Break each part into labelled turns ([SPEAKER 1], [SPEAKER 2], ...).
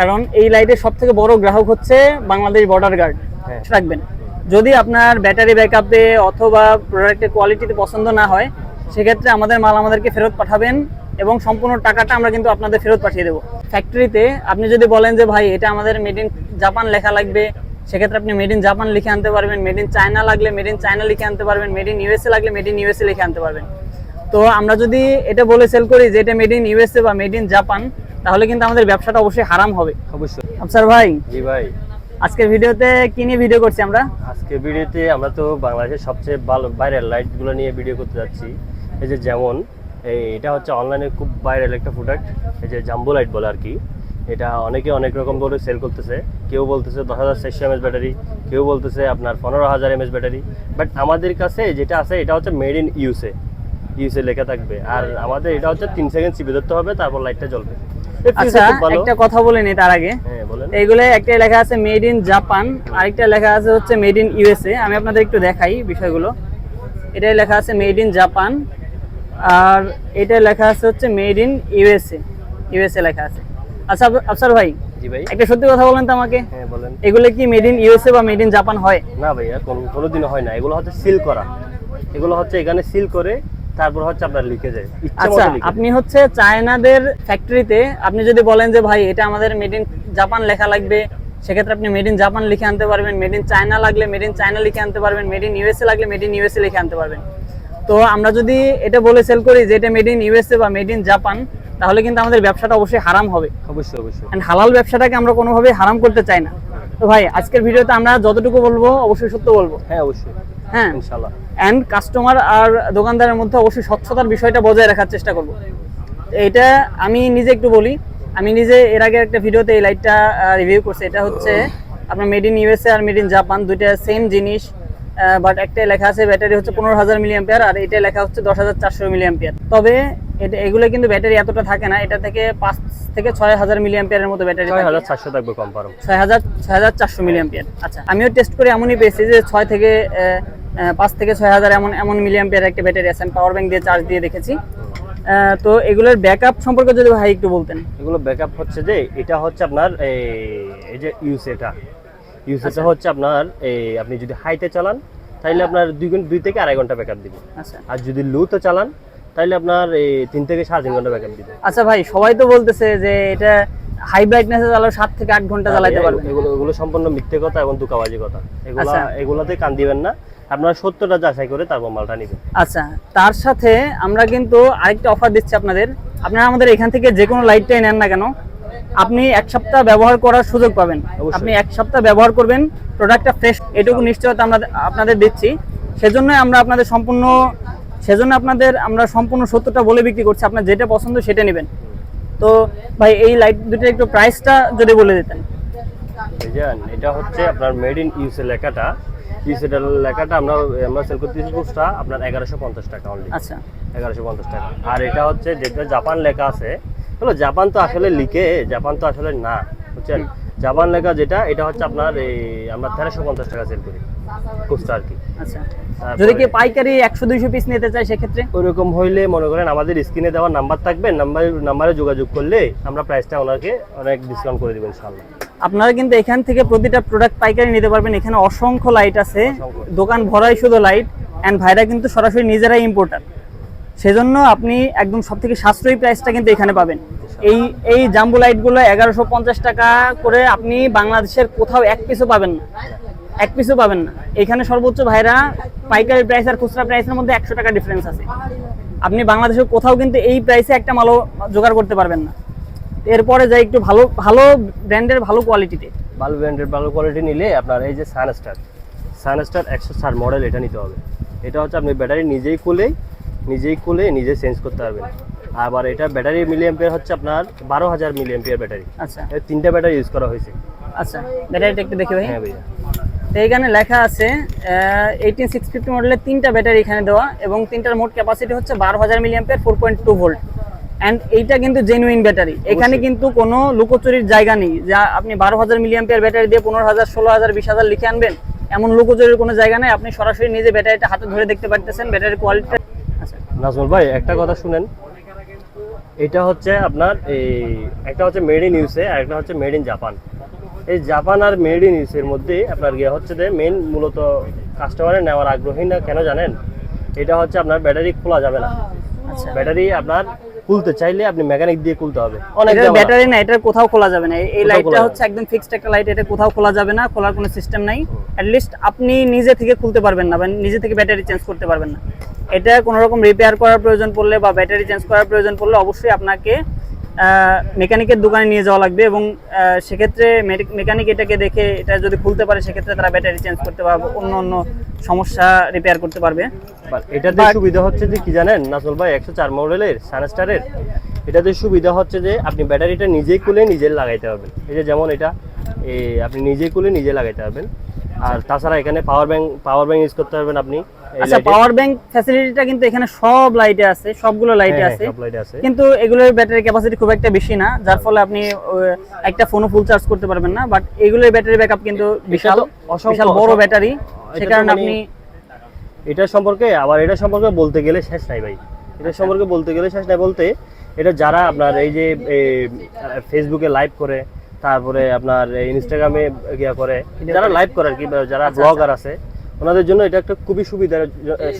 [SPEAKER 1] কারণ এই লাইটের সব থেকে বড় গ্রাহক হচ্ছে বাংলাদেশ বর্ডার গার্ড
[SPEAKER 2] হ্যাঁ।
[SPEAKER 1] রাখবেন। যদি আপনার ব্যাটারি ব্যাকআপে অথবা প্রোডাক্টের কোয়ালিটিতে পছন্দ না হয় সেক্ষেত্রে আমাদের মাল আমাদেরকে ফেরত পাঠাবেন এবং সম্পূর্ণ টাকাটা আমরা কিন্তু আপনাদের ফেরত পাঠিয়ে দেবো। ফ্যাক্টরিতে আপনি যদি বলেন যে ভাই এটা আমাদের মেড ইন জাপান লেখা লাগবে। সেক্ষেত্রে আপনি মেড ইন জাপান লিখে আনতে পারবেন মেড ইন চায়না লাগলে মেড ইন চায়না লিখে আনতে পারবেন মেড ইন ইউএসএ লাগলে মেড ইন ইউএসএ লিখে আনতে পারবেন। তো আমরা যদি এটা বলে সেল করি যে এটা মেড ইন ইউএসএ বা মেড ইন জাপান তাহলে কিন্তু আমাদের ব্যবসাটা অবশ্যই হারাম হবে।
[SPEAKER 2] অবশ্যই।
[SPEAKER 1] আফসার ভাই
[SPEAKER 2] জি ভাই।
[SPEAKER 1] আজকের ভিডিওতে কি নিয়ে ভিডিও করছি আমরা?
[SPEAKER 2] আজকে ভিডিওতে আমরা তো বাংলাদেশের সবচেয়ে ভালো ভাইরাল লাইটগুলো নিয়ে ভিডিও করতে যাচ্ছি। এই যে যেমন এই এটা হচ্ছে অনলাইনে খুব ভাইরাল একটা প্রোডাক্ট এই যে জাম্বো লাইট বলে আর কি এটা অনেকে অনেক রকম করে সেল করতেছে। কেউ বলতেছে দশ হাজার চারশো এমএস ব্যাটারি কেউ বলতেছে আপনার পনেরো হাজার এমএস ব্যাটারি বাট আমাদের কাছে যেটা আছে এটা হচ্ছে মেড ইন ইউসে ইউসে লেখা থাকবে। আর আমাদের এটা হচ্ছে তিন সেকেন্ড চিপে ধরতে হবে তারপর লাইটটা জ্বলবে।
[SPEAKER 1] আচ্ছা একটা কথা বলে নি তার আগে।
[SPEAKER 2] হ্যাঁ
[SPEAKER 1] এইগুলো একটা লেখা আছে মেড ইন জাপান আরেকটা লেখা আছে হচ্ছে মেড ইন ইউএসএ আমি আপনাদের একটু দেখাই বিষয়গুলো। এটাই লেখা আছে মেড ইন জাপান আর এটা লেখা আছে হচ্ছে মেড ইন ইউএসএ ইউএসএ লেখা আছে। আচ্ছা আফ- আফসার ভাই
[SPEAKER 2] জি ভাই।
[SPEAKER 1] একটা সত্যি কথা বলেন তো আমাকে।
[SPEAKER 2] হ্যাঁ বলেন।
[SPEAKER 1] এগুলো কি মেড ইন ইউএসএ বা মেড ইন জাপান হয়?
[SPEAKER 2] না ভাইয়া কোনো কোনোদিনও হয় না। এগুলো হচ্ছে সিল করা। এগুলো হচ্ছে এখানে সিল করে তারপর হচ্ছে আপনার লিখে যায়।
[SPEAKER 1] আচ্ছা আপনি হচ্ছে চায়নাদের ফ্যাক্টরিতে আপনি যদি বলেন যে ভাই এটা আমাদের মেড ইন জাপান লেখা লাগবে। সেক্ষেত্রে আপনি মেড ইন জাপান লিখে আনতে পারবেন মেড ইন চায়না লাগলে মেড ইন চায়না লিখে আনতে পারবেন মেড ইন ইউএসএ লাগলে মেড ইন ইউএসএ লিখে আনতে পারবেন। তো আমরা যদি এটা বলে সেল করি যে এটা মেড ইন ইউএসএ বা মেড ইন জাপান তাহলে কিন্তু আমাদের ব্যবসাটা অবশ্যই হারাম হবে।
[SPEAKER 2] অবশ্যই অবশ্যই।
[SPEAKER 1] এন্ড হালাল ব্যবসাটাকে আমরা কোনোভাবেই হারাম করতে চাই না। তো ভাই আজকের ভিডিওতে আমরা যতটুকু বলব অবশ্যই সত্য বলব।
[SPEAKER 2] হ্যাঁ অবশ্যই।
[SPEAKER 1] হ্যাঁ।
[SPEAKER 2] ইনশাল্লাহ
[SPEAKER 1] অ্যান্ড কাস্টমার আর দোকানদারের মধ্যে অবশ্যই স্বচ্ছতার বিষয়টা বজায় রাখার চেষ্টা করব। এটা আমি নিজে একটু বলি আমি নিজে এর আগে একটা ভিডিওতে এই লাইটটা রিভিউ করছি। এটা হচ্ছে আপনার মেড ইন ইউএসএ আর মেড ইন জাপান দুইটা সেম জিনিস বাট একটাই লেখা আছে ব্যাটারি হচ্ছে পনেরো হাজার মিলিয়াম্পিয়ার আর এটা লেখা হচ্ছে দশ হাজার চারশো মিলিয়াম্পিয়ার তবে এটা এগুলো কিন্তু ব্যাটারি এতটা থাকে না এটা থেকে পাঁচ থেকে ছয় হাজার মিলিয়াম্পিয়ারের মতো ব্যাটারি
[SPEAKER 2] ছয় হাজার চারশো থাকবে কম পারো
[SPEAKER 1] ছয় হাজার ছয় হাজার চারশো মিলিয়াম্পিয়ার আচ্ছা আমিও টেস্ট করে এমনই পেয়েছি যে ছয় থেকে পাঁচ থেকে ছয় হাজার এমন এমন মিলিয়াম্পিয়ার একটা ব্যাটারি আছে আমি পাওয়ার ব্যাংক দিয়ে চার্জ দিয়ে দেখেছি। তো এগুলোর ব্যাকআপ সম্পর্কে যদি ভাই একটু বলতেন।
[SPEAKER 2] এগুলো ব্যাকআপ হচ্ছে যে এটা হচ্ছে আপনার এই যে ইউস এটা। ইউস এটা হচ্ছে আপনার এই আপনি যদি হাইতে চালান তাহলে আপনার দুই ঘণ্টা দুই থেকে আড়াই ঘণ্টা ব্যাকআপ দিবে।
[SPEAKER 1] আচ্ছা।
[SPEAKER 2] আর যদি লোতে চালান তাহলে আপনার এই তিন থেকে সাড়ে তিন ঘণ্টা ব্যাকআপ দিবে।
[SPEAKER 1] আচ্ছা ভাই সবাই তো বলতেছে যে এটা হাই ব্রাইটনেসে চালাও সাত থেকে আট ঘণ্টা চালাতে পারবে।
[SPEAKER 2] এগুলো এগুলো সম্পূর্ণ মিথ্যে কথা এবং দুকাবাজি কথা। এগুলা
[SPEAKER 1] আচ্ছা।
[SPEAKER 2] এগুলাতে কান দিবেন না। আপনার সত্যটা যাচাই করে তারপর মালটা নিবেন।
[SPEAKER 1] আচ্ছা তার সাথে আমরা কিন্তু আরেকটা অফার দিচ্ছি আপনাদের। আপনারা আমাদের এখান থেকে যে কোনো লাইটটাই নেন না কেন আপনি এক সপ্তাহ ব্যবহার করার সুযোগ পাবেন। আপনি এক সপ্তাহ ব্যবহার করবেন প্রোডাক্টটা ফ্রেশ এটুকু নিশ্চয়তা আমরা আপনাদের দিচ্ছি। সেজন্য আমরা আপনাদের সম্পূর্ণ সেজন্য আপনাদের আমরা সম্পূর্ণ সত্যটা বলে বিক্রি করছি। আপনার যেটা পছন্দ সেটা নেবেন। তো ভাই এই লাইট দুটোর একটু প্রাইসটা যদি বলে দিতেন।
[SPEAKER 2] এটা হচ্ছে আপনার মেড ইন ইউসে লেখাটা। ইউসের লেখাটা আমরা আমরা সেল করতেছি বুকসটা আপনার এগারোশো পঞ্চাশ টাকা অনলি
[SPEAKER 1] আচ্ছা।
[SPEAKER 2] এগারোশো পঞ্চাশ টাকা। আর এটা হচ্ছে যেটা জাপান লেখা আছে হলো জাপান তো আসলে লিখে জাপান তো আসলে না বুঝছেন? জাপান লেখা যেটা এটা হচ্ছে আপনার এই আমরা তেরোশো পঞ্চাশ টাকা সেল করি খুচরা আর কি।
[SPEAKER 1] আচ্ছা। যদি কি পাইকারি একশো দুইশো পিস নিতে চায় সেক্ষেত্রে?
[SPEAKER 2] ওইরকম হইলে মনে করেন আমাদের স্ক্রিনে দেওয়া নাম্বার থাকবে নাম্বার নাম্বারে যোগাযোগ করলে আমরা প্রাইসটা ওনাকে অনেক ডিসকাউন্ট করে দেবো ইনশাল্লাহ
[SPEAKER 1] আপনারা কিন্তু এখান থেকে প্রতিটা প্রোডাক্ট পাইকারি নিতে পারবেন। এখানে অসংখ্য লাইট আছে। দোকান ভরাই শুধু লাইট অ্যান্ড ভাইরা কিন্তু সরাসরি নিজেরাই ইম্পোর্টার সেজন্য আপনি একদম সব থেকে সাশ্রয়ী প্রাইসটা কিন্তু এখানে পাবেন। এই এই জাম্বু লাইটগুলো এগারোশো পঞ্চাশ টাকা করে আপনি বাংলাদেশের কোথাও এক পিসও পাবেন না। এক পিসও পাবেন না। এখানে সর্বোচ্চ ভাইরা পাইকারি প্রাইস আর খুচরা প্রাইসের মধ্যে একশো টাকা ডিফারেন্স আছে। আপনি বাংলাদেশের কোথাও কিন্তু এই প্রাইসে একটা মালও জোগাড় করতে পারবেন না। এরপরে যাই একটু ভালো ভালো ব্র্যান্ডের ভালো কোয়ালিটিতে
[SPEAKER 2] ভালো ব্র্যান্ডের ভালো কোয়ালিটি নিলে আপনার এই যে সানস্টার সানস্টার একশো চার মডেল এটা নিতে হবে। এটা হচ্ছে আপনি ব্যাটারি নিজেই খুলে নিজেই খুলে নিজে চেঞ্জ করতে পারবেন। আবার এটা ব্যাটারি মিলিয়াম্পিয়ার হচ্ছে আপনার বারো হাজার মিলিয়াম্পিয়ার ব্যাটারি।
[SPEAKER 1] আচ্ছা।
[SPEAKER 2] তিনটা ব্যাটারি ইউজ করা হয়েছে।
[SPEAKER 1] আচ্ছা ব্যাটারিটা একটু দেখি ভাই।
[SPEAKER 2] হ্যাঁ ভাইয়া।
[SPEAKER 1] তো এইখানে লেখা আছে এইটিন সিক্স ফিফটি মডেলের তিনটা ব্যাটারি এখানে দেওয়া এবং তিনটার মোট ক্যাপাসিটি হচ্ছে বারো হাজার milliampere four point two volt and এইটা কিন্তু জেনুইন ব্যাটারি এখানে কিন্তু কোনো লুকোচুরির জায়গা নেই। যা আপনি বারো হাজার মিলিয়াম্পিয়ার ব্যাটারি দিয়ে পনেরো হাজার ষোলো হাজার বিশ হাজার লিখে আনবেন এমন লুকোচুরির কোনো জায়গা নেই। আপনি সরাসরি নিজে ব্যাটারিটা হাতে ধরে দেখতে পারতেছেন ব্যাটারির কোয়ালিটি আচ্ছা
[SPEAKER 2] নাজমুল ভাই একটা কথা শুনেন। এটা হচ্ছে আপনার এই একটা হচ্ছে মেড ইন ইউএসএ আর একটা হচ্ছে মেড ইন জাপান এই জাপান আর মেড ইন ইউএসএর মধ্যে আপনার গিয়ে হচ্ছে যে মেন মূলত কাস্টমারের নেওয়ার আগ্রহী না কেন জানেন? এটা হচ্ছে আপনার ব্যাটারি খোলা যাবে না।
[SPEAKER 1] আচ্ছা।
[SPEAKER 2] ব্যাটারি আপনার খুলতে চাইলে আপনি মেকানিক দিয়ে খুলতে হবে। অনেক
[SPEAKER 1] ব্যাটারি না এটা কোথাও খোলা যাবে না। এই- লাইটটা হচ্ছে একদম ফিক্সড একটা লাইট এটা কোথাও খোলা যাবে না খোলার কোনো সিস্টেম নাই। অ্যাট লিস্ট আপনি নিজে থেকে খুলতে পারবেন না বা নিজে থেকে ব্যাটারি চেঞ্জ করতে পারবেন না। এটা কোনো রকম রিপেয়ার করার প্রয়োজন পড়লে বা ব্যাটারি চেঞ্জ করার প্রয়োজন পড়লে অবশ্যই আপনাকে মেকানিকের দোকানে নিয়ে যাওয়া লাগবে এবং সেক্ষেত্রে মেকানিক এটাকে দেখে এটা যদি খুলতে পারে সেক্ষেত্রে তারা ব্যাটারি চেঞ্জ করতে পারবে অন্য অন্য সমস্যা রিপেয়ার করতে পারবে।
[SPEAKER 2] এটাতে সুবিধা হচ্ছে যে কি জানেন নাসল ভাই একশো চার মডেলের সানস্টারের এটাতে সুবিধা হচ্ছে যে আপনি ব্যাটারিটা নিজেই খুলে নিজে লাগাইতে পারবেন। এই যে যেমন এটা আপনি নিজেই খুলে নিজে লাগাইতে পারবেন। আর তাছাড়া এখানে power bank power bank use করতে পারবেন আপনি
[SPEAKER 1] আচ্ছা পাওয়ার ব্যাংক ফ্যাসিলিটিটা কিন্তু এখানে সব লাইটে আছে সবগুলো লাইটে
[SPEAKER 2] হ্যাঁ,
[SPEAKER 1] আছে।
[SPEAKER 2] light আছে।
[SPEAKER 1] কিন্তু এগুলোর ব্যাটারি ক্যাপাসিটি খুব একটা বেশি না যার ফলে আপনি একটা ফোনও ফুল চার্জ করতে পারবেন না বাট এগুলোর ব্যাটারি ব্যাকআপ কিন্তু বিশাল বিশাল বড় ব্যাটারি সে কারণে
[SPEAKER 2] মানে-
[SPEAKER 1] আপনি
[SPEAKER 2] এটা সম্পর্কে আবার এটা সম্পর্কে বলতে গেলে শেষ নাই ভাই। এটা সম্পর্কে বলতে গেলে শেষ নাই বলতে এটা যারা আপনার এই যে ফেসবুকে লাইভ করে তারপরে আপনার ইনস্টাগ্রামে গিয়া করে যারা লাইভ করে আর কি যারা
[SPEAKER 1] আচ্ছা,
[SPEAKER 2] ব্লগার আছে ওনাদের জন্য এটা একটা খুবই সুবিধার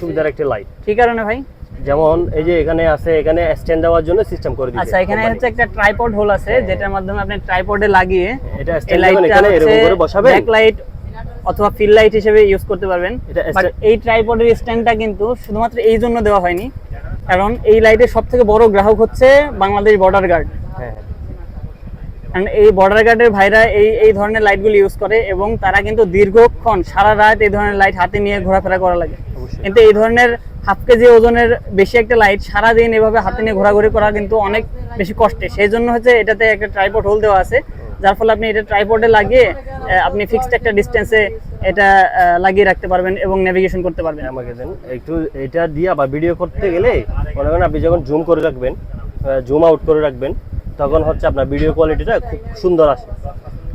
[SPEAKER 2] সুবিধার একটা লাইট
[SPEAKER 1] কি কারণে ভাই?
[SPEAKER 2] যেমন এই যে এখানে আছে এখানে স্ট্যান্ড দেওয়ার জন্য সিস্টেম করে দিয়েছে
[SPEAKER 1] আচ্ছা এখানে হচ্ছে একটা ট্রাইপড হোল আছে যেটার মাধ্যমে আপনি ট্রাইপডে লাগিয়ে
[SPEAKER 2] এটা স্ট্যান্ড এখানে এরকম করে বসাবেন।
[SPEAKER 1] ব্যাক লাইট অথবা ফিল লাইট হিসেবে ইউজ করতে পারবেন।
[SPEAKER 2] এটা
[SPEAKER 1] বাট এই ট্রাইপডের স্ট্যান্ডটা কিন্তু শুধুমাত্র এই জন্য দেওয়া হয়নি কারণ এই লাইটের সব থেকে বড় গ্রাহক হচ্ছে বাংলাদেশ বর্ডার গার্ড
[SPEAKER 2] হ্যাঁ।
[SPEAKER 1] কারণ এই বর্ডার গার্ডের ভাইরা এই এই ধরনের লাইটগুলো ইউজ করে এবং তারা কিন্তু দীর্ঘক্ষণ সারা রাত এই ধরনের লাইট হাতে নিয়ে ঘোরাফেরা করা লাগে। কিন্তু এই ধরনের হাফ কেজি ওজনের বেশি একটা লাইট সারা দিন এভাবে হাতে নিয়ে ঘোরাঘুরি করা কিন্তু অনেক বেশি কষ্টে। সেই জন্য হচ্ছে এটাতে একটা ট্রাইপড হোল দেওয়া আছে যার ফলে আপনি এটা ট্রাইপডে লাগিয়ে আপনি ফিক্সড একটা ডিস্টেন্সে এটা লাগিয়ে রাখতে পারবেন এবং নেভিগেশন করতে পারবেন।
[SPEAKER 2] আমাকে দেন। একটু এটা দিয়ে আবার ভিডিও করতে গেলে মনে করেন আপনি যখন জুম করে রাখবেন জুম আউট করে রাখবেন তখন হচ্ছে আপনার ভিডিও কোয়ালিটিটা খুব সুন্দর আসে।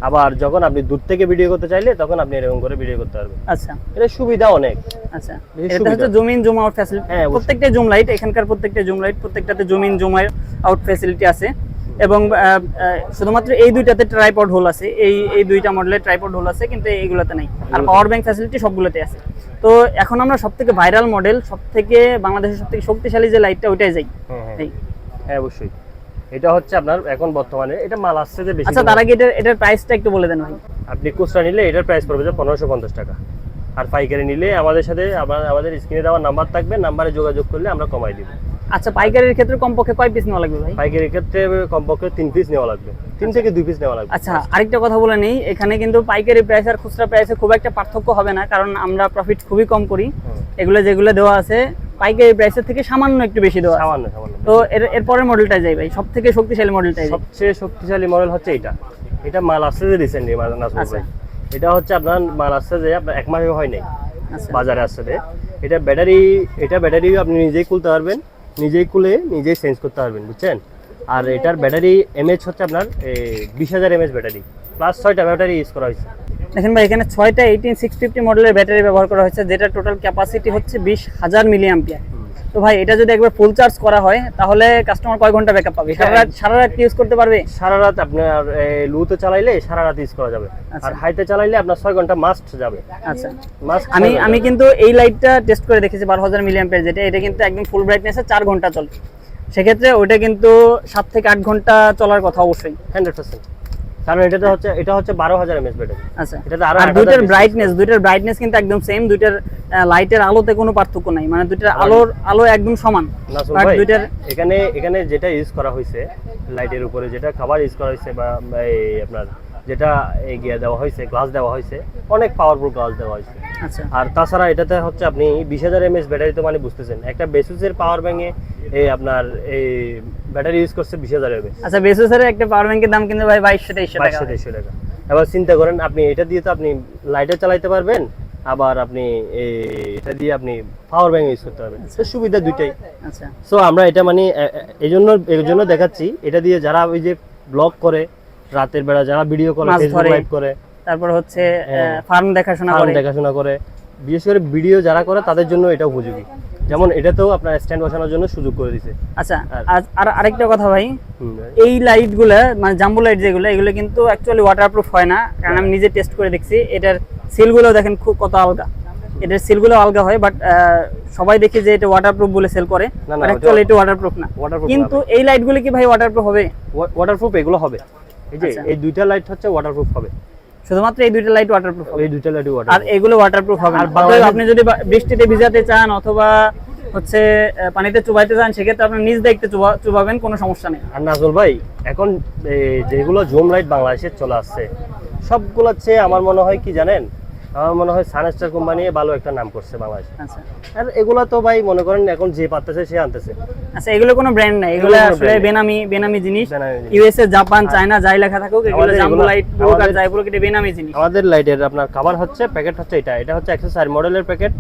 [SPEAKER 2] আবার যখন আপনি দূর থেকে ভিডিও করতে চাইলে তখন আপনি এরকম করে ভিডিও করতে পারবেন।
[SPEAKER 1] আচ্ছা।
[SPEAKER 2] এটা সুবিধা অনেক।
[SPEAKER 1] আচ্ছা। এটা হচ্ছে zoom in zoom out facility
[SPEAKER 2] হ্যাঁ,
[SPEAKER 1] প্রত্যেকটা জুম লাইট এখানকার প্রত্যেকটা জুম লাইট প্রত্যেকটাতে zoom in zoom out facility আছে এবং শুধুমাত্র এই দুইটাতে ট্রাইপড হোল আছে। এই এই দুইটা মডেলের ট্রাইপড হোল আছে কিন্তু এইগুলোতে নেই। আর পাওয়ার ব্যাংক ফ্যাসিলিটি সবগুলোতে আছে। তো এখন আমরা সবথেকে ভাইরাল মডেল সবথেকে বাংলাদেশের সবথেকে শক্তিশালী যে লাইটটা ওইটাই যাই।
[SPEAKER 2] হ্যাঁ হ্যাঁ। হ্যাঁ অবশ্যই। এটা হচ্ছে আপনার এখন বর্তমানে এটা মাল আসছে যে বেশি
[SPEAKER 1] আচ্ছা তার আগে এটার এটার প্রাইসটা একটু বলে দেন ভাই।
[SPEAKER 2] আপনি খুচরা নিলে এটার প্রাইস পড়বে যে পনেরোশো পঞ্চাশ টাকা। আর পাইকারি নিলে আমাদের সাথে আমাদের স্ক্রিনে দেওয়ার নাম্বার থাকবে নাম্বারে যোগাযোগ করলে আমরা কমাই দিব।
[SPEAKER 1] আচ্ছা পাইকারির ক্ষেত্রে কমপক্ষে কয় পিস নেওয়া লাগবে ভাই?
[SPEAKER 2] পাইকারি ক্ষেত্রে কমপক্ষে তিন পিস নেওয়া লাগবে। তিন থেকে দুই পিস নেওয়া লাগবে।
[SPEAKER 1] আচ্ছা আরেকটা কথা বলে নেই এখানে কিন্তু পাইকারি প্রাইস আর খুচরা প্রাইসে খুব একটা পার্থক্য হবে না কারণ আমরা প্রফিট খুবই কম করি। এগুলো যেগুলো দেওয়া আছে পাইকারি প্রাইসের থেকে সামান্য একটু বেশি দেওয়া
[SPEAKER 2] সামান্য সামান্য
[SPEAKER 1] তো এর এর পরের মডেলটা যাই ভাই সব থেকে শক্তিশালী মডেলটাই
[SPEAKER 2] সবচেয়ে শক্তিশালী মডেল হচ্ছে এটা। এটা মাল আসছে যে রিসেন্টলি নাসুর
[SPEAKER 1] আচ্ছা।
[SPEAKER 2] ভাই এটা হচ্ছে আপনার মাল আসছে যে আপনার এক মাসও হয় নাই।
[SPEAKER 1] আচ্ছা।
[SPEAKER 2] বাজারে আসছে যে। এটা ব্যাটারি এটা ব্যাটারি আপনি নিজেই খুলতে পারবেন। নিজেই খুলে নিজেই চেঞ্জ করতে পারবেন বুঝছেন? আর এটার ব্যাটারি এমএচ হচ্ছে আপনার বিশ হাজার এমএচ ব্যাটারি প্লাস ছয়টা ব্যাটারি ইউজ করা হয়েছে।
[SPEAKER 1] দেখেন ভাই এখানে ছয়টা এইটিন সিক্স ফিফটি মডেলের ব্যাটারি ব্যবহার করা হয়েছে যেটা টোটাল ক্যাপাসিটি হচ্ছে বিশ হাজার মিলি অ্যাম্পিয়ার তো ভাই এটা যদি একবার ফুল চার্জ করা হয় তাহলে কাস্টমার কয় ঘণ্টা ব্যাকআপ পাবে? সারা রাত সারা রাত ইউজ করতে পারবে?
[SPEAKER 2] সারা রাত আপনার লুতে চালাইলে সারা রাত ইউজ করা যাবে।
[SPEAKER 1] আচ্ছা।
[SPEAKER 2] আর হাইতে চালাইলে আপনার ছয় ঘণ্টা মাস্ট যাবে।
[SPEAKER 1] আচ্ছা।
[SPEAKER 2] মাস্ট
[SPEAKER 1] আমি আমি কিন্তু এই লাইটটা টেস্ট করে দেখেছি বারো হাজার মিলি অ্যাম্পিয়ার যেটা। এটা কিন্তু একদম ফুল ব্রাইটনেসে চার ঘণ্টা চলে। সেক্ষেত্রে ওইটা কিন্তু সাত থেকে আট ঘণ্টা চলার কথা অবশ্যই।
[SPEAKER 2] হান্ড্রেড পার্সেন্ট কারণ এটাতে হচ্ছে এটা হচ্ছে বারো হাজার এমএচ ব্যাটারি
[SPEAKER 1] আচ্ছা।
[SPEAKER 2] এটাতে আরও
[SPEAKER 1] আর দুইটার ব্রাইটনেস দুইটার ব্রাইটনেস কিন্তু একদম সেম দুইটার লাইটের আলোতে কোনো পার্থক্য নাই। মানে দুইটার আলোর আলো একদম সমান। বাট দুইটার
[SPEAKER 2] এখানে এখানে যেটা ইউজ করা হয়েছে লাইটের উপরে যেটা খাবার ইউজ করা হয়েছে বা আপনার যেটা এগিয়ে দেওয়া হয়েছে গ্লাস দেওয়া হয়েছে অনেক পাওয়ারফুল গ্লাস দেওয়া হয়েছে
[SPEAKER 1] আচ্ছা
[SPEAKER 2] আর তাছাড়া এটাতে হচ্ছে আপনি বিশ হাজার এমএস ব্যাটারি তো মানে বুঝতেছেন। একটা বেসুসের পাওয়ার ব্যাঙ্কে এই আপনার এই ব্যাটারি ইউজ করছে বিশ হাজার এমএস
[SPEAKER 1] আচ্ছা বেসুসের একটা পাওয়ার ব্যাংকের দাম কিন্তু ভাই বাইশশো তেইশশো টাকা।
[SPEAKER 2] বাইশশো তেইশশো টাকা। এবার চিন্তা করেন আপনি এটা দিয়ে তো আপনি লাইটে চালাইতে পারবেন আবার আপনি এই- এটা দিয়ে আপনি পাওয়ার ব্যাঙ্ক ইউজ করতে পারবেন। তো সুবিধা দুইটাই।
[SPEAKER 1] আচ্ছা।
[SPEAKER 2] সো আমরা এটা মানে এই জন্য এই জন্য দেখাচ্ছি এটা দিয়ে যারা ওই যে ব্লগ করে রাতের বেলা যারা ভিডিও করে ফেসবুক লাইভ করে
[SPEAKER 1] তারপর হচ্ছে
[SPEAKER 2] হ্যাঁ।
[SPEAKER 1] ফার্ম দেখাশোনা করে।
[SPEAKER 2] দেখাশোনা করে। বিশেষ করে ভিডিও যারা করে তাদের জন্য এটা উপযোগী। যেমন এটাতেও আপনার স্ট্যান্ড বসানোর জন্য সুযোগ করে দিছে।
[SPEAKER 1] আচ্ছা
[SPEAKER 2] আর-
[SPEAKER 1] আর আরেকটা কথা ভাই। এই লাইটগুলো মানে জাম্বো লাইট যেগুলো এগুলো কিন্তু অ্যাকচুয়ালি ওয়াটারপ্রুফ হয় না। কারণ আমি নিজে টেস্ট করে দেখছি এটার সিলগুলো দেখেন খুব কত আলগা। এটার সিলগুলো আলগা হয় বাট সবাই দেখে যে এটা ওয়াটারপ্রুফ বলে সেল করে বাট অ্যাকচুয়ালি এটা ওয়াটারপ্রুফ না। কিন্তু এই লাইটগুলো কি ভাই ওয়াটারপ্রুফ হবে?
[SPEAKER 2] ওয়াটারপ্রুফ এগুলো হবে। এই যে
[SPEAKER 1] আচ্ছা।
[SPEAKER 2] এই দুইটা লাইট হচ্ছে ওয়াটারপ্রুফ হবে।
[SPEAKER 1] শুধুমাত্র এই দুইটা লাইট ওয়াটারপ্রুফ
[SPEAKER 2] এই দুইটা লাইট ওয়াটার আর
[SPEAKER 1] এগুলো ওয়াটারপ্রুফ হবে
[SPEAKER 2] আর
[SPEAKER 1] আপনি যদি বৃষ্টিতে ভিজাতে চান অথবা হচ্ছে পানিতে চুবাইতে চান সেক্ষেত্রে আপনি নিজ দেখতে চুবা- চুবাবেন কোনো সমস্যা নেই।
[SPEAKER 2] আর নাজল ভাই এখন যেগুলো জুম লাইট বাংলাদেশে চলে আসছে সবগুলো হচ্ছে আমার মনে হয় কি জানেন? আমার মনে হয় সানস্টার কোম্পানি ভালো একটা নাম করছে বাংলাদেশে।
[SPEAKER 1] আচ্ছা।
[SPEAKER 2] আর এগুলো তো ভাই মনে করেন এখন যে পারতেছে সে আনতেছে।
[SPEAKER 1] আচ্ছা এগুলো কোনো ব্র্যান্ড নাই। এগুলো আসলে বেনামি বেনামি জিনিস। ইউএসএ জাপান চায়না যাই লেখা থাকুক এগুলো জাম্বো লাইট ব্লু কার যাই ব্লু এটা বেনামি জিনিস।
[SPEAKER 2] আমাদের লাইটের আপনার কাভার হচ্ছে প্যাকেট হচ্ছে এটা। এটা হচ্ছে একশো চার মডেলের প্যাকেট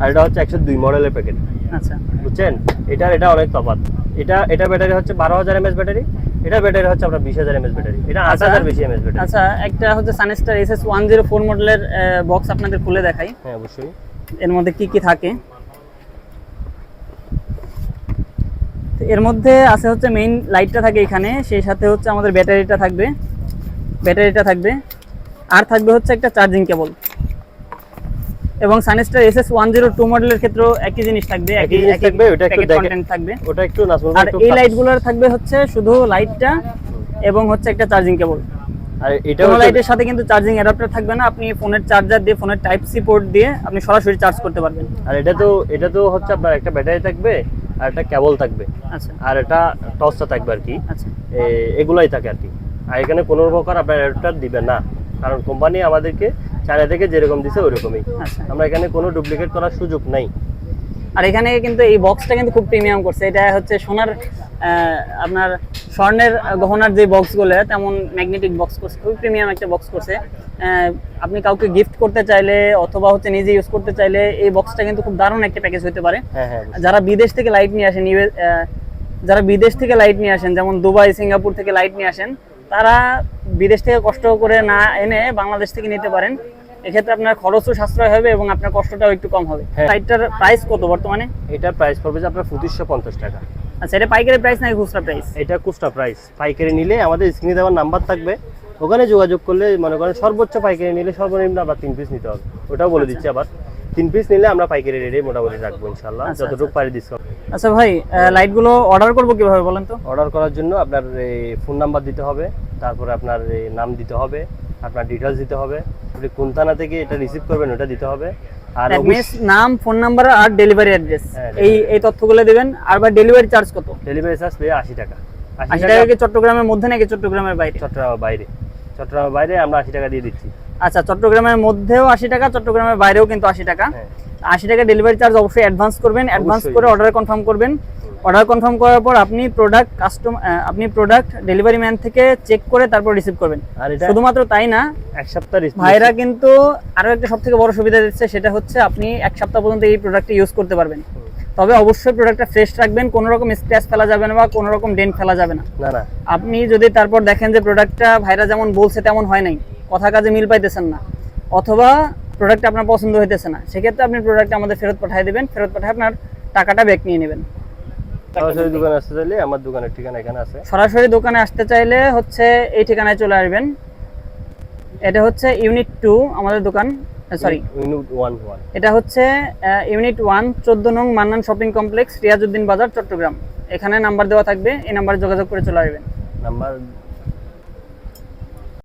[SPEAKER 2] আর এটা হচ্ছে একশো দুই মডেলের প্যাকেট
[SPEAKER 1] আচ্ছা।
[SPEAKER 2] বুঝছেন? এটার এটা অনেক তফাৎ। এটা এটা ব্যাটারি হচ্ছে বারো হাজার এমএস ব্যাটারি এটা ব্যাটারি হচ্ছে আপনার বিশ হাজার এমএস ব্যাটারি এটা আট
[SPEAKER 1] আচ্ছা।
[SPEAKER 2] হাজার বেশি এমএস ব্যাটারি
[SPEAKER 1] আচ্ছা একটা হচ্ছে Sunstar SS one zero four মডেলের বক্স আপনাদের খুলে দেখাই।
[SPEAKER 2] হ্যাঁ অবশ্যই।
[SPEAKER 1] এর মধ্যে কি কি থাকে? তো এর মধ্যে আছে হচ্ছে মেইন লাইটটা থাকে এখানে সেই সাথে হচ্ছে আমাদের ব্যাটারিটা থাকবে। ব্যাটারিটা থাকবে। আর থাকবে হচ্ছে একটা চার্জিং কেবল এবং Sunstar SS one zero two মডেলের ক্ষেত্রেও একই জিনিস থাকবে
[SPEAKER 2] একই জিনিস থাকবে, ওটা একটু
[SPEAKER 1] কন্টেন্ট থাকবে।
[SPEAKER 2] ওটা একটু
[SPEAKER 1] আর এই লাইটগুলোর থাকবে হচ্ছে শুধু লাইটটা এবং হচ্ছে একটা চার্জিং কেবল
[SPEAKER 2] আর এটা
[SPEAKER 1] লাইটের সাথে কিন্তু চার্জিং অ্যাডাপ্টার থাকবে না আপনি ফোনের চার্জার দিয়ে ফোনের টাইপ সি পোর্ট দিয়ে আপনি সরাসরি চার্জ করতে পারবেন।
[SPEAKER 2] আর এটা তো এটা তো হচ্ছে আপনার একটা ব্যাটারি থাকবে আর একটা কেবল থাকবে।
[SPEAKER 1] আচ্ছা।
[SPEAKER 2] আর এটা টসটা থাকবে আর কি।
[SPEAKER 1] আচ্ছা।
[SPEAKER 2] এগুলাই থাকে আর কি। আর এখানে কোনো প্রকার আপনার অ্যাডাপ্টার দিবে না। কারণ কোম্পানি আমাদেরকে চায়না থেকে যেরকম দিছে ওরকমই।
[SPEAKER 1] আচ্ছা।
[SPEAKER 2] আমরা এখানে কোনো ডুপ্লিকেট করার সুযোগ নাই।
[SPEAKER 1] আর এখানে কিন্তু এই বক্সটা কিন্তু খুব প্রিমিয়াম করছে। এটা হচ্ছে সোনার আপনার স্বর্ণের গহনার যে বক্সগুলো তেমন ম্যাগনেটিক বক্স করছে। খুব প্রিমিয়াম একটা বক্স করছে। আপনি কাউকে গিফট করতে চাইলে অথবা হচ্ছে নিজে ইউজ করতে চাইলে এই বক্সটা কিন্তু খুব দারুণ একটা প্যাকেজ হতে পারে।
[SPEAKER 2] হ্যাঁ হ্যাঁ
[SPEAKER 1] যারা বিদেশ থেকে লাইট নিয়ে আসেন যারা বিদেশ থেকে লাইট নিয়ে আসেন যেমন দুবাই সিঙ্গাপুর থেকে লাইট নিয়ে আসেন তারা বিদেশ থেকে কষ্ট করে না এনে বাংলাদেশ থেকে নিতে পারেন এক্ষেত্রে আপনার খরচও সাশ্রয় হবে এবং আপনার কষ্টটাও একটু কম হবে।
[SPEAKER 2] হ্যাঁ।
[SPEAKER 1] প্রাইস কত বর্তমানে?
[SPEAKER 2] এটার প্রাইস পড়বে যে আপনার পঁচিশশো পঞ্চাশ টাকা।
[SPEAKER 1] আচ্ছা এটা পাইকারি প্রাইস নাকি খুচরা প্রাইস
[SPEAKER 2] এটা কুস্টা প্রাইস পাইকারি নিলে আমাদের স্ক্রিনে দেওয়ার নাম্বার থাকবে। ওখানে যোগাযোগ করলে মনে করেন সর্বোচ্চ পাইকারি নিলে সর্বনিম্ন আবার তিন পিস নিতে হবে। ওটাও বলে দিচ্ছি আবার। তিন পিস নিলে আমরা পাইকারি রেটে মোটামুটি রাখব ইনশাল্লাহ
[SPEAKER 1] আচ্ছা,
[SPEAKER 2] যতটুকু পারি ডিসকাউন্ট
[SPEAKER 1] আচ্ছা ভাই লাইটগুলো অর্ডার করব কীভাবে বলেন তো?
[SPEAKER 2] অর্ডার করার জন্য আপনার ফোন নাম্বার দিতে হবে তারপরে আপনার নাম দিতে হবে আপনার ডিটেলস দিতে হবে আপনি কোন থানা থেকে এটা রিসিভ করবেন ওটা দিতে হবে। আর
[SPEAKER 1] নাম ফোন নাম্বার আর ডেলিভারি অ্যাড্রেস এই এই তথ্যগুলো দিবেন আর বা ডেলিভারি চার্জ কত?
[SPEAKER 2] ডেলিভারি চার্জ পেয়ে আশি টাকা। আশি টাকা
[SPEAKER 1] টাকা কি চট্টগ্রামের মধ্যে নাকি চট্টগ্রামের বাইরে?
[SPEAKER 2] চট্টগ্রামের বাইরে। চট্টগ্রামের বাইরে আমরা আশি টাকা দিয়ে দিচ্ছি।
[SPEAKER 1] আচ্ছা চট্টগ্রামের মধ্যেও আশি টাকা চট্টগ্রামের বাইরেও কিন্তু আশি টাকা।
[SPEAKER 2] হ্যাঁ।
[SPEAKER 1] আশি টাকা ডেলিভারি চার্জ অবশ্যই অ্যাডভান্স করবেন অ্যাডভান্স করে অর্ডার কনফার্ম করবেন। অর্ডার কনফার্ম করার পর আপনি প্রোডাক্ট কাস্টম আপনি প্রোডাক্ট ডেলিভারি ম্যান থেকে চেক করে তারপর রিসিভ করবেন।
[SPEAKER 2] আর এটা
[SPEAKER 1] শুধুমাত্র তাই না
[SPEAKER 2] এক সপ্তাহ
[SPEAKER 1] ভাইরা কিন্তু আরও একটা সব থেকে বড় সুবিধা দিচ্ছে সেটা হচ্ছে আপনি এক সপ্তাহ পর্যন্ত এই প্রোডাক্টটা ইউজ করতে পারবেন। তবে অবশ্যই প্রোডাক্টটা ফ্রেশ রাখবেন কোনো রকম স্ক্র্যাচ ফেলা যাবে না বা কোনো রকম ডেন্ট ফেলা যাবে না।
[SPEAKER 2] না না।
[SPEAKER 1] আপনি যদি তারপর দেখেন যে প্রোডাক্টটা ভাইরা যেমন বলছে তেমন হয় নাই। কথা কাজে মিল পাইতেছেন না অথবা প্রোডাক্ট আপনার পছন্দ হইতেছে না সেক্ষেত্রে আপনি প্রোডাক্ট আমাদের ফেরত পাঠিয়ে দেবেন ফেরত পাঠিয়ে আপনার টাকাটা ব্যাক নিয়ে নেবেন।
[SPEAKER 2] সরাসরি দোকানে আসতে চাইলে আমার দোকানের ঠিকানা এখানে আছে।
[SPEAKER 1] সরাসরি দোকানে আসতে চাইলে হচ্ছে এই ঠিকানায় চলে আসবেন। এটা হচ্ছে ইউনিট টু আমাদের দোকান সরি
[SPEAKER 2] ইউনিট ওয়ান
[SPEAKER 1] এটা হচ্ছে ইউনিট ওয়ান চোদ্দ নং মান্নান শপিং কমপ্লেক্স রিয়াজউদ্দিন বাজার চট্টগ্রাম। এখানে নাম্বার দেওয়া থাকবে এই নাম্বারে যোগাযোগ করে চলে আসবেন।
[SPEAKER 2] নাম্বার